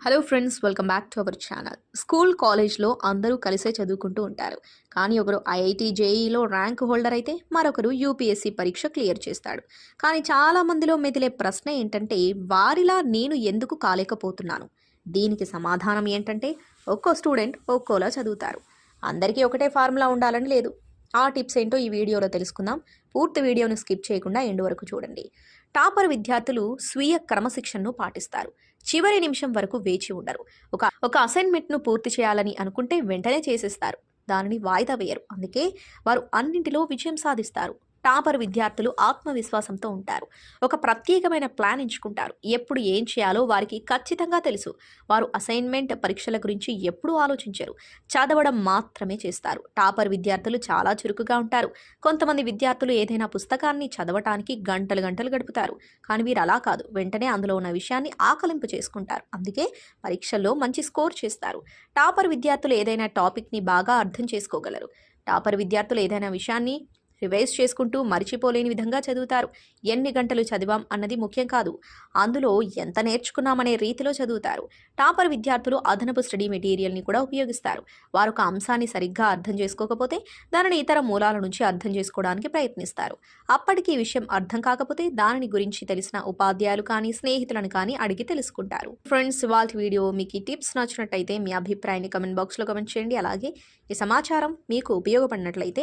Hello friends welcome back to our channel school కాలేజ్లో అందరూ కలిసే చదువుకుంటూ ఉంటారు. కానీ ఒకరు ఐఐటి జేఈలో ర్యాంక్ హోల్డర్ అయితే మరొకరు యూపీఎస్సీ పరీక్ష క్లియర్ చేస్తాడు. కానీ చాలా మందిలో మెదిలే ప్రశ్న ఏంటంటే వారిలా నేను ఎందుకు కాలేకపోతున్నాను? దీనికి సమాధానం ఏంటంటే ఒక్కో స్టూడెంట్ ఒక్కోలా చదువుతారు. అందరికీ ఒకటే ఫార్ములా ఉండాలని లేదు. ఆ టిప్స్ ఏంటో ఈ వీడియోలో తెలుసుకుందాం. పూర్తి వీడియోను స్కిప్ చేయకుండా ఎండు వరకు చూడండి. టాపర్ విద్యార్థులు స్వీయ క్రమశిక్షణను పాటిస్తారు. చివరి నిమిషం వరకు వేచి ఉండరు. ఒక ఒక అసైన్మెంట్ను పూర్తి చేయాలని అనుకుంటే వెంటనే చేసేస్తారు. దానిని వాయిదా వేయరు. అందుకే వారు అన్నింటిలో విజయం సాధిస్తారు. టాపర్ విద్యార్థులు ఆత్మవిశ్వాసంతో ఉంటారు. ఒక ప్రత్యేకమైన ప్లాన్ ఎంచుకుంటారు. ఎప్పుడు ఏం చేయాలో వారికి ఖచ్చితంగా తెలుసు. వారు అసైన్మెంట్ పరీక్షల గురించి ఎప్పుడూ ఆలోచించరు. చదవడం మాత్రమే చేస్తారు. టాపర్ విద్యార్థులు చాలా చురుకుగా ఉంటారు. కొంతమంది విద్యార్థులు ఏదైనా పుస్తకాన్ని చదవటానికి గంటలు గంటలు గడుపుతారు. కానీ వీరు అలా కాదు. వెంటనే అందులో ఉన్న విషయాన్ని ఆకలింపు చేసుకుంటారు. అందుకే పరీక్షల్లో మంచి స్కోర్ చేస్తారు. టాపర్ విద్యార్థులు ఏదైనా టాపిక్ని బాగా అర్థం చేసుకోగలరు. టాపర్ విద్యార్థులు ఏదైనా విషయాన్ని రివైజ్ చేసుకుంటూ మరిచిపోలేని విధంగా చదువుతారు. ఎన్ని గంటలు చదివాం అన్నది ముఖ్యం కాదు. అందులో ఎంత నేర్చుకున్నామనే రీతిలో చదువుతారు. టాపర్ విద్యార్థులు అదనపు స్టడీ మెటీరియల్ని కూడా ఉపయోగిస్తారు. వారు ఒక అంశాన్ని సరిగ్గా అర్థం చేసుకోకపోతే దానిని ఇతర మూలాల నుంచి అర్థం చేసుకోవడానికి ప్రయత్నిస్తారు. అప్పటికి విషయం అర్థం కాకపోతే దానిని గురించి తెలిసిన ఉపాధ్యాయులు కానీ స్నేహితులను కానీ అడిగి తెలుసుకుంటారు. ఫ్రెండ్స్ వాళ్ళ వీడియో మీకు ఈ టిప్స్ నచ్చినట్టయితే మీ అభిప్రాయాన్ని కమెంట్ బాక్స్లో కమెంట్ చేయండి. అలాగే ఈ సమాచారం మీకు ఉపయోగపడినట్లయితే